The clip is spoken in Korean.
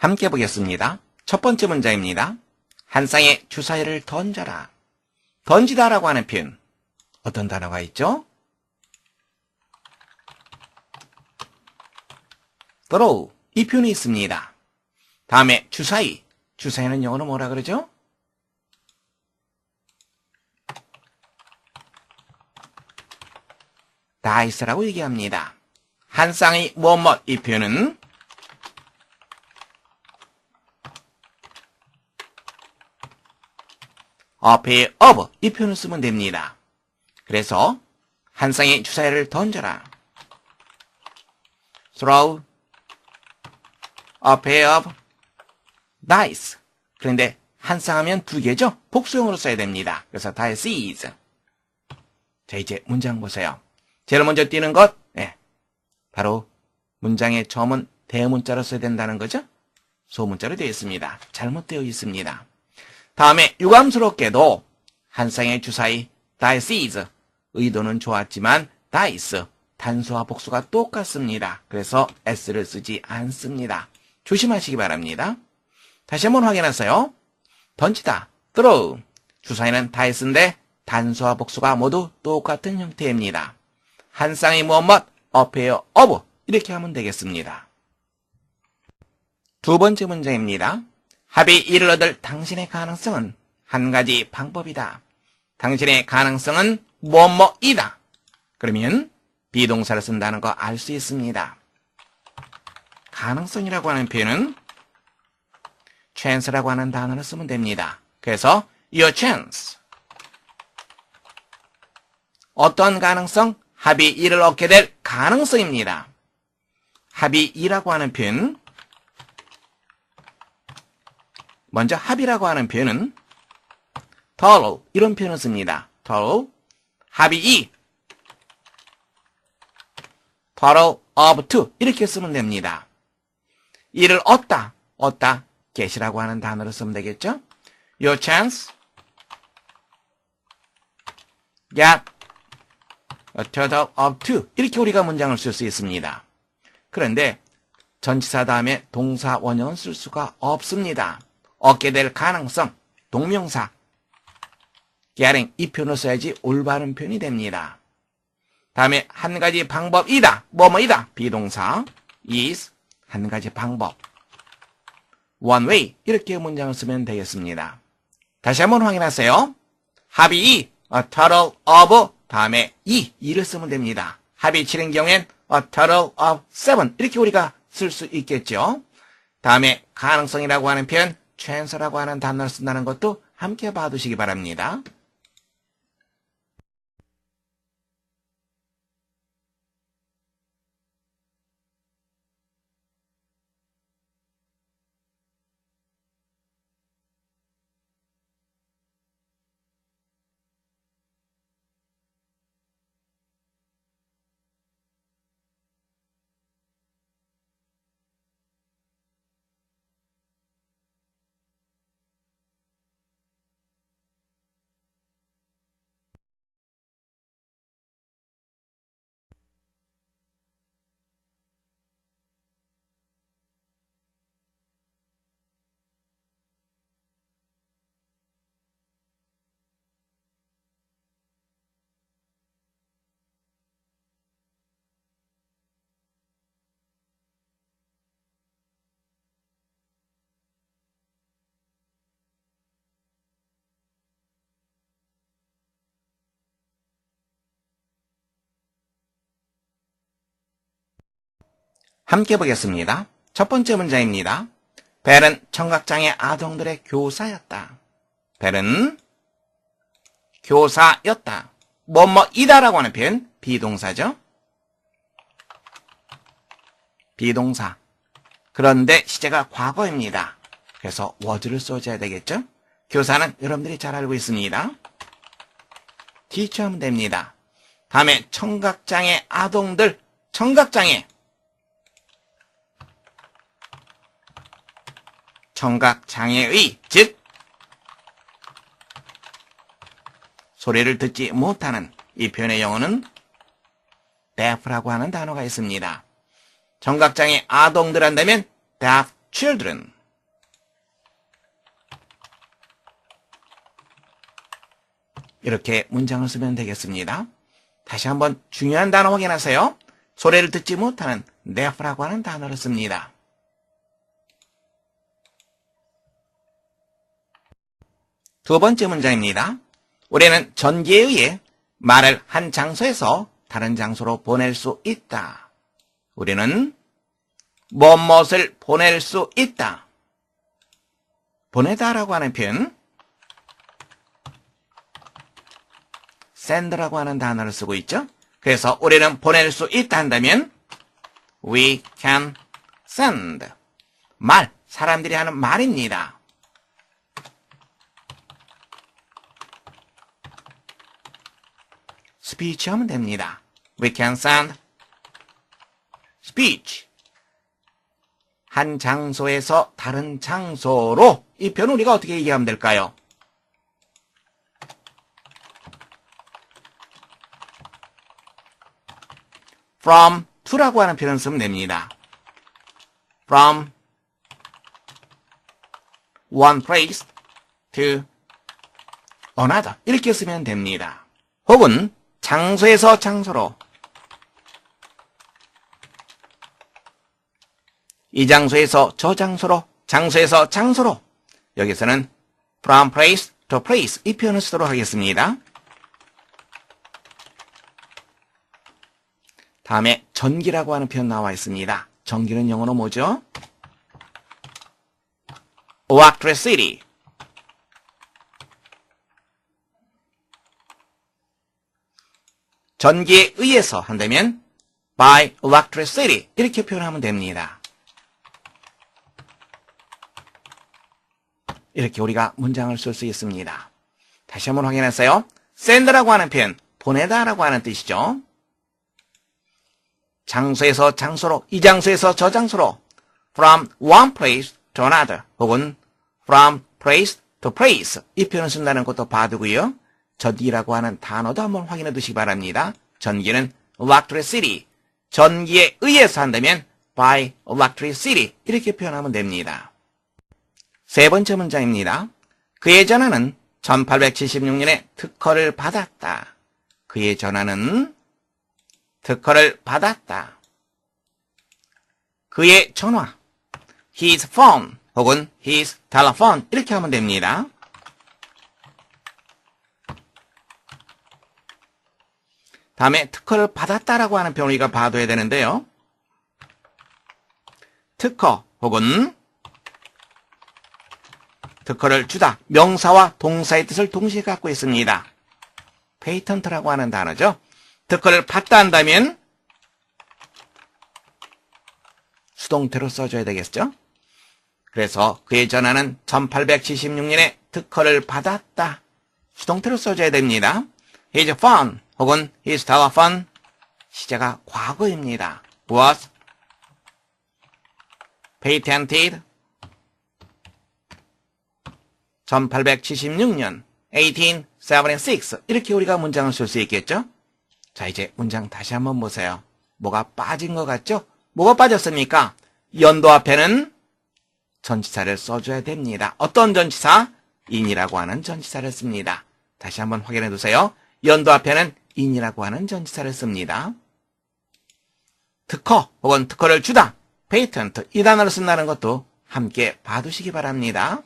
함께 보겠습니다. 첫 번째 문장입니다. 한 쌍의 주사위를 던져라. 던지다라고 하는 표현. 어떤 단어가 있죠? throw. 이 표현이 있습니다. 다음에 주사위. 주사위는 영어로 뭐라 그러죠? 다이스라고 얘기합니다. 한 쌍의 뭐뭐 이 표현은 앞에 of 이 표현을 쓰면 됩니다. 그래서 한 쌍의 주사위를 던져라. throw a pair of dice. 그런데 한 쌍 하면 두 개죠? 복수형으로 써야 됩니다. 그래서 dices. 자, 이제 문장 보세요. 제일 먼저 띄는 것, 예, 바로 문장의 처음은 대문자로 써야 된다는 거죠? 소문자로 되어 있습니다. 잘못되어 있습니다. 다음에 유감스럽게도 한 쌍의 주사위 dices 의도는 좋았지만 dice 단수와 복수가 똑같습니다. 그래서 s를 쓰지 않습니다. 조심하시기 바랍니다. 다시 한번 확인하세요. 던지다 throw 주사위는 dice인데 단수와 복수가 모두 똑같은 형태입니다. 한 쌍의 무엇뭇 pair of 이렇게 하면 되겠습니다. 두 번째 문제입니다. 합이 이를 얻을 당신의 가능성은 한 가지 방법이다. 당신의 가능성은 뭐뭐이다. 그러면 비동사를 쓴다는 거 알 수 있습니다. 가능성이라고 하는 표현은 chance라고 하는 단어를 쓰면 됩니다. 그래서 your chance. 어떤 가능성? 합이 이를 얻게 될 가능성입니다. 합이 이라고 하는 표현 먼저 합이라고 하는 표현은 total 이런 표현을 씁니다. total 합이 이 total of two 이렇게 쓰면 됩니다. 이를 얻다 얻다 get이라고 하는 단어를 쓰면 되겠죠? your chance get a total of two 이렇게 우리가 문장을 쓸 수 있습니다. 그런데 전치사 다음에 동사 원형은 쓸 수가 없습니다. 얻게 될 가능성, 동명사, getting 이 표현을 써야지 올바른 표현이 됩니다. 다음에 한 가지 방법이다, 뭐뭐이다, 비동사, is, 한 가지 방법, one way, 이렇게 문장을 쓰면 되겠습니다. 다시 한번 확인하세요. 합이 이, a total of, 다음에 이, 이를 쓰면 됩니다. 합이 7인 경우엔 a total of seven, 이렇게 우리가 쓸 수 있겠죠. 다음에 가능성이라고 하는 표현, chance라고 하는 단어를 쓴다는 것도 함께 봐두시기 바랍니다. 함께 보겠습니다. 첫 번째 문장입니다. 벨은 청각장애 아동들의 교사였다. 벨은 교사였다. 뭐뭐이다라고 하는 표현 비동사죠. 비동사. 그런데 시제가 과거입니다. 그래서 was를 써줘야 되겠죠? 교사는 여러분들이 잘 알고 있습니다. teacher 하면 됩니다. 다음에 청각장애 아동들, 청각장애. 청각장애의, 즉, 소리를 듣지 못하는 이 표현의 영어는 deaf라고 하는 단어가 있습니다. 청각장애 아동들 한다면 deaf children. 이렇게 문장을 쓰면 되겠습니다. 다시 한번 중요한 단어 확인하세요. 소리를 듣지 못하는 deaf라고 하는 단어를 씁니다. 두 번째 문장입니다. 우리는 전기에 의해 말을 한 장소에서 다른 장소로 보낼 수 있다. 우리는 무엇을 보낼 수 있다. 보내다라고 하는 표현 send라고 하는 단어를 쓰고 있죠. 그래서 우리는 보낼 수 있다 한다면 we can send 말, 사람들이 하는 말입니다. Speech 하면 됩니다. We can send speech. 한 장소에서 다른 장소로 이 표현 우리가 어떻게 얘기하면 될까요? from to라고 하는 표현을 쓰면 됩니다. from one place to another 이렇게 쓰면 됩니다. 혹은 장소에서 장소로 이 장소에서 저 장소로 장소에서 장소로 여기서는 from place to place 이 표현을 쓰도록 하겠습니다. 다음에 전기라고 하는 표현 나와 있습니다. 전기는 영어로 뭐죠? electricity. 전기에 의해서 한다면 by electricity 이렇게 표현하면 됩니다. 이렇게 우리가 문장을 쓸 수 있습니다. 다시 한번 확인하세요. send라고 하는 표현, 보내다라고 하는 뜻이죠. 장소에서 장소로, 이 장소에서 저 장소로, from one place to another, 혹은 from place to place, 이 표현을 쓴다는 것도 봐두고요. 전기라고 하는 단어도 한번 확인해 두시기 바랍니다. 전기는 electricity, 전기에 의해서 한다면 by electricity, 이렇게 표현하면 됩니다. 세 번째 문장입니다. 그의 전화는 1876년에 특허를 받았다. 그의 전화는 특허를 받았다. 그의 전화, his phone 혹은 his telephone 이렇게 하면 됩니다. 다음에 특허를 받았다라고 하는 표현을 우리가 봐둬야 되는데요. 특허 혹은 특허를 주다 명사와 동사의 뜻을 동시에 갖고 있습니다. 페이턴트라고 하는 단어죠. 특허를 받다 한다면 수동태로 써줘야 되겠죠? 그래서 그의 전화는 1876년에 특허를 받았다. 수동태로 써줘야 됩니다. His phone 혹은 his telephone 시제가 과거입니다. was patented 1876년 1876 이렇게 우리가 문장을 쓸 수 있겠죠? 자 이제 문장 다시 한번 보세요. 뭐가 빠진 것 같죠? 뭐가 빠졌습니까? 연도 앞에는 전치사를 써줘야 됩니다. 어떤 전치사? 인이라고 하는 전치사를 씁니다. 다시 한번 확인해 두세요. 연도 앞에는 인이라고 하는 전치사를 씁니다. 특허 혹은 특허를 주다, 페이턴트 이 단어를 쓴다는 것도 함께 봐두시기 바랍니다.